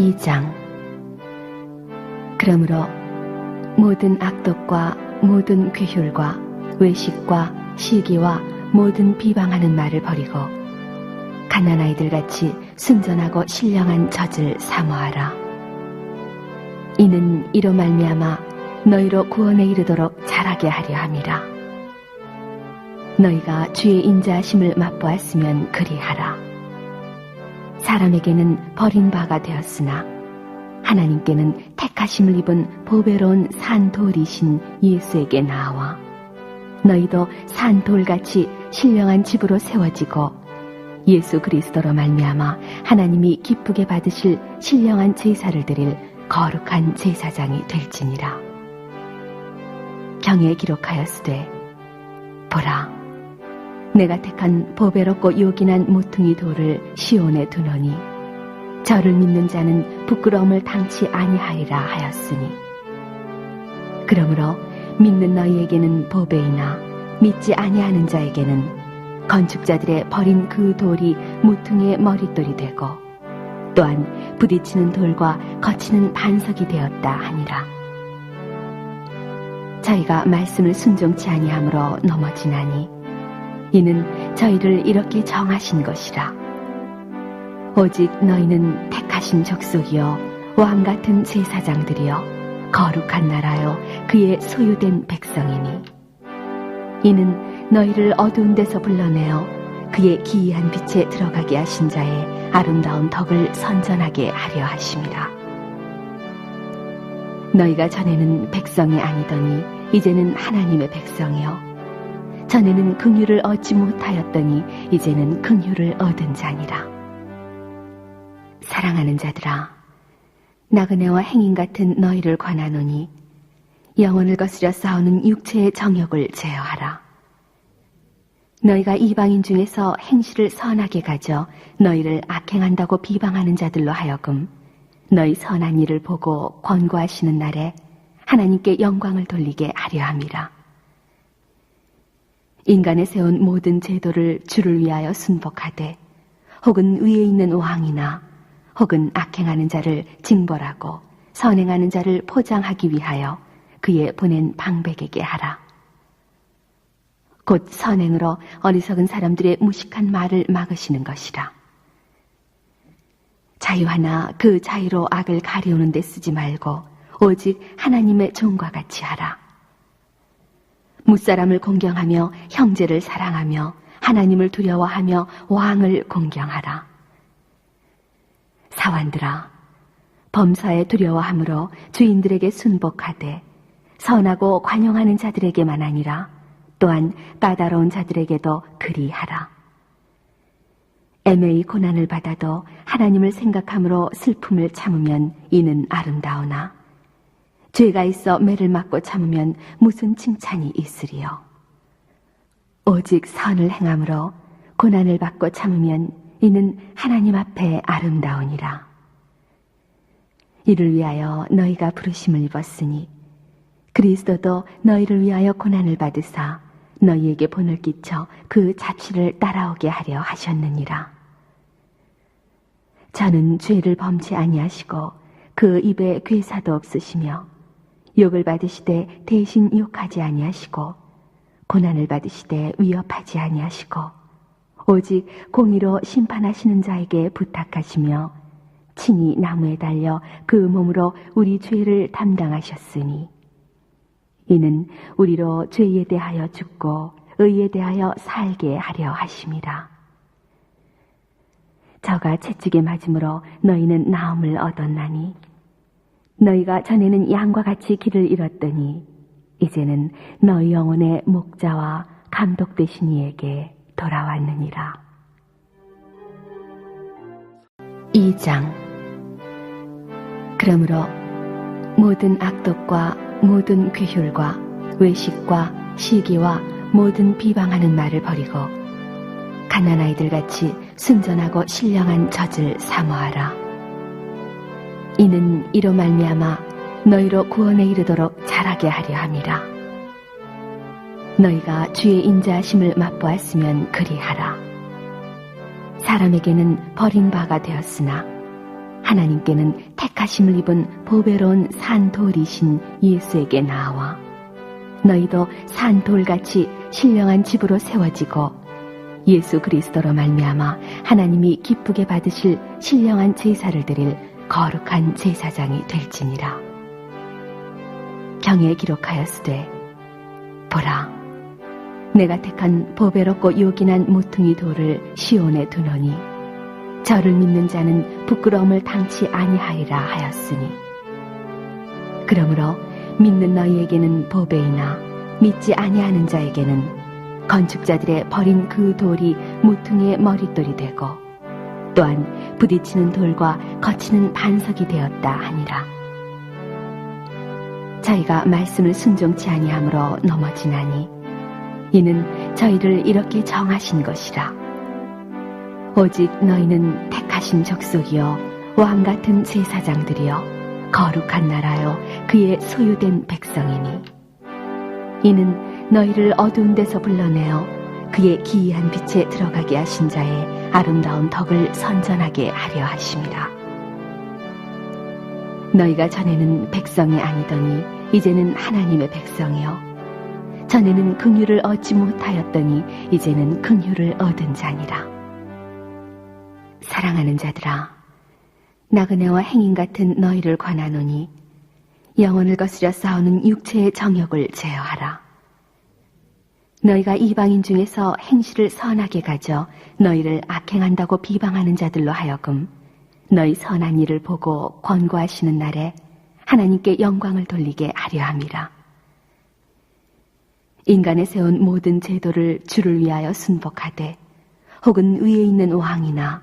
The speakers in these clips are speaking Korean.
2장 그러므로 모든 악독과 모든 괴혈과 외식과 시기와 모든 비방하는 말을 버리고 가난아이들 같이 순전하고 신령한 젖을 사모하라. 이는 이로 말미암아 너희로 구원에 이르도록 자라게 하려 함이라. 너희가 주의 인자하심을 맛보았으면 그리하라. 사람에게는 버린 바가 되었으나 하나님께는 택하심을 입은 보배로운 산돌이신 예수에게 나와 너희도 산돌같이 신령한 집으로 세워지고 예수 그리스도로 말미암아 하나님이 기쁘게 받으실 신령한 제사를 드릴 거룩한 제사장이 될지니라. 경에 기록하였으되 보라 내가 택한 보배롭고 요긴한 모퉁이 돌을 시온에 두노니 저를 믿는 자는 부끄러움을 당치 아니하리라 하였으니. 그러므로 믿는 너희에게는 보배이나 믿지 아니하는 자에게는 건축자들의 버린 그 돌이 모퉁이의 머릿돌이 되고 또한 부딪히는 돌과 거치는 반석이 되었다 하니라. 저희가 말씀을 순종치 아니함으로 넘어지나니 이는 저희를 이렇게 정하신 것이라. 오직 너희는 택하신 족속이요 왕 같은 제사장들이여 거룩한 나라요 그의 소유된 백성이니. 이는 너희를 어두운 데서 불러내어 그의 기이한 빛에 들어가게 하신 자의 아름다운 덕을 선전하게 하려 하심이라 너희가 전에는 백성이 아니더니 이제는 하나님의 백성이요 전에는 긍휼을 얻지 못하였더니 이제는 긍휼을 얻은 자니라. 사랑하는 자들아, 나그네와 행인 같은 너희를 관하노니 영혼을 거스려 싸우는 육체의 정욕을 제어하라. 너희가 이방인 중에서 행실을 선하게 가져 너희를 악행한다고 비방하는 자들로 하여금 너희 선한 일을 보고 권고하시는 날에 하나님께 영광을 돌리게 하려 함이라. 인간의 세운 모든 제도를 주를 위하여 순복하되 혹은 위에 있는 왕이나 혹은 악행하는 자를 징벌하고 선행하는 자를 포장하기 위하여 그의 보낸 방백에게 하라. 곧 선행으로 어리석은 사람들의 무식한 말을 막으시는 것이라. 자유 하나 그 자유로 악을 가리우는 데 쓰지 말고 오직 하나님의 종과 같이 하라. 무사람을 공경하며 형제를 사랑하며 하나님을 두려워하며 왕을 공경하라. 사완들아, 범사에 두려워함으로 주인들에게 순복하되 선하고 관용하는 자들에게만 아니라 또한 까다로운 자들에게도 그리하라. 애매히 고난을 받아도 하나님을 생각함으로 슬픔을 참으면 이는 아름다우나 죄가 있어 매를 맞고 참으면 무슨 칭찬이 있으리요. 오직 선을 행함으로 고난을 받고 참으면 이는 하나님 앞에 아름다우니라. 이를 위하여 너희가 부르심을 입었으니 그리스도도 너희를 위하여 고난을 받으사 너희에게 본을 끼쳐 그 자취를 따라오게 하려 하셨느니라. 저는 죄를 범치 아니하시고 그 입에 괴사도 없으시며 욕을 받으시되 대신 욕하지 아니하시고 고난을 받으시되 위협하지 아니하시고 오직 공의로 심판하시는 자에게 부탁하시며 친히 나무에 달려 그 몸으로 우리 죄를 담당하셨으니 이는 우리로 죄에 대하여 죽고 의에 대하여 살게 하려 하심이라. 저가 채찍에 맞음으로 너희는 나음을 얻었나니 너희가 전에는 양과 같이 길을 잃었더니 이제는 너희 영혼의 목자와 감독 되신 이에게 돌아왔느니라. 2장 그러므로 모든 악독과 모든 괴혈과 외식과 시기와 모든 비방하는 말을 버리고 가난아이들 같이 순전하고 신령한 젖을 사모하라. 이는 이로 말미암아 너희로 구원에 이르도록 자라게 하려 함이라. 너희가 주의 인자하심을 맛보았으면 그리하라. 사람에게는 버린 바가 되었으나 하나님께는 택하심을 입은 보배로운 산 돌이신 예수에게 나와 너희도 산 돌같이 신령한 집으로 세워지고 예수 그리스도로 말미암아 하나님이 기쁘게 받으실 신령한 제사를 드릴 거룩한 제사장이 될지니라. 경에 기록하였으되 보라 내가 택한 보배롭고 요긴한 모퉁이 돌을 시온에 두노니 저를 믿는 자는 부끄러움을 당치 아니하리라 하였으니 그러므로 믿는 너희에게는 보배이나 믿지 아니하는 자에게는 건축자들의 버린 그 돌이 모퉁이의 머릿돌이 되고 또한 부딪히는 돌과 거치는 반석이 되었다 하니라. 저희가 말씀을 순종치 아니함으로 넘어지나니 이는 저희를 이렇게 정하신 것이라. 오직 너희는 택하신 족속이요 왕 같은 제사장들이여 거룩한 나라요 그의 소유된 백성이니 이는 너희를 어두운 데서 불러내어 그의 기이한 빛에 들어가게 하신 자의 아름다운 덕을 선전하게 하려 하심이라. 너희가 전에는 백성이 아니더니 이제는 하나님의 백성이요. 전에는 긍휼을 얻지 못하였더니 이제는 긍휼을 얻은 자니라. 사랑하는 자들아, 나그네와 행인 같은 너희를 관하노니 영혼을 거스려 싸우는 육체의 정욕을 제어하라. 너희가 이방인 중에서 행실을 선하게 가져 너희를 악행한다고 비방하는 자들로 하여금 너희 선한 일을 보고 권고하시는 날에 하나님께 영광을 돌리게 하려 함이라. 인간의 세운 모든 제도를 주를 위하여 순복하되 혹은 위에 있는 왕이나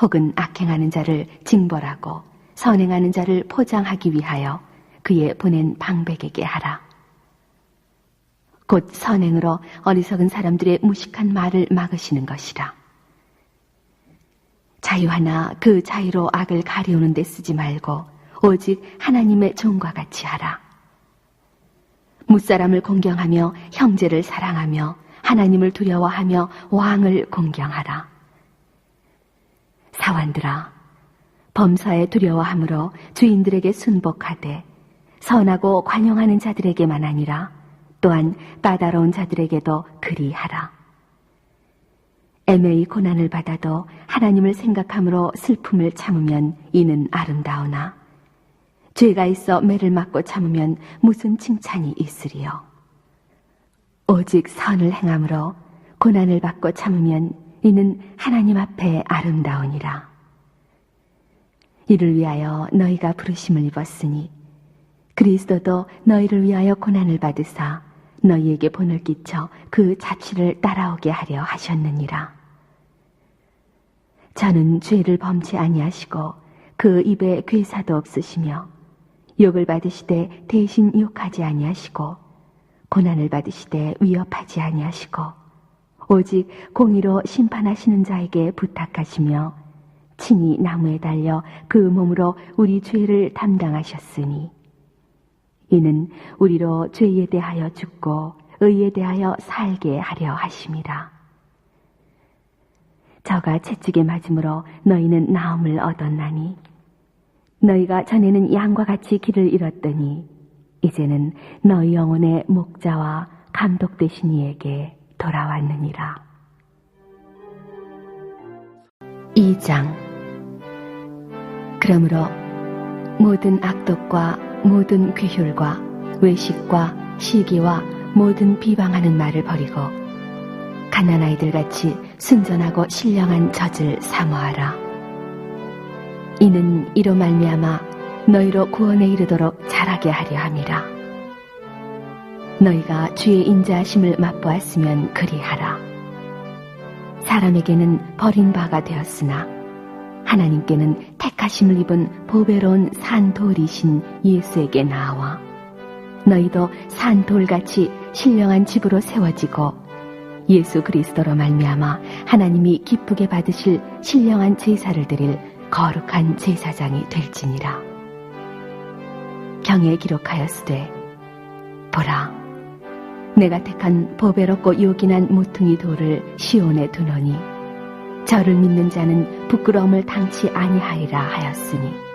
혹은 악행하는 자를 징벌하고 선행하는 자를 포장하기 위하여 그의 보낸 방백에게 하라. 곧 선행으로 어리석은 사람들의 무식한 말을 막으시는 것이라. 자유 하나 그 자유로 악을 가리우는 데 쓰지 말고 오직 하나님의 종과 같이 하라. 무사람을 공경하며 형제를 사랑하며 하나님을 두려워하며 왕을 공경하라. 사완들아, 범사에 두려워함으로 주인들에게 순복하되 선하고 관용하는 자들에게만 아니라 또한 까다로운 자들에게도 그리하라. 애매히 고난을 받아도 하나님을 생각함으로 슬픔을 참으면 이는 아름다우나 죄가 있어 매를 맞고 참으면 무슨 칭찬이 있으리요. 오직 선을 행함으로 고난을 받고 참으면 이는 하나님 앞에 아름다우니라. 이를 위하여 너희가 부르심을 입었으니 그리스도도 너희를 위하여 고난을 받으사 너희에게 본을 끼쳐 그 자취를 따라오게 하려 하셨느니라. 저는 죄를 범치 아니하시고 그 입에 괴사도 없으시며 욕을 받으시되 대신 욕하지 아니하시고 고난을 받으시되 위협하지 아니하시고 오직 공의로 심판하시는 자에게 부탁하시며 친히 나무에 달려 그 몸으로 우리 죄를 담당하셨으니 이는 우리로 죄에 대하여 죽고 의에 대하여 살게 하려 하심이라. 저가 채찍에 맞음으로 너희는 나음을 얻었나니 너희가 전에는 양과 같이 길을 잃었더니 이제는 너희 영혼의 목자와 감독 되신 이에게 돌아왔느니라. 2장 그러므로 모든 악독과 모든 괴혈과 외식과 시기와 모든 비방하는 말을 버리고 가난아이들 같이 순전하고 신령한 젖을 사모하라. 이는 이로 말미암아 너희로 구원에 이르도록 자라게 하려 함이라. 너희가 주의 인자하심을 맛보았으면 그리하라. 사람에게는 버린 바가 되었으나 하나님께는 택하심을 입은 보배로운 산 돌이신 예수에게 나와 너희도 산 돌같이 신령한 집으로 세워지고 예수 그리스도로 말미암아 하나님이 기쁘게 받으실 신령한 제사를 드릴 거룩한 제사장이 될지니라. 경에 기록하였으되 보라 내가 택한 보배롭고 요긴한 모퉁이 돌을 시온에 두노니 저를 믿는 자는 부끄러움을 당치 아니하리라 하였으니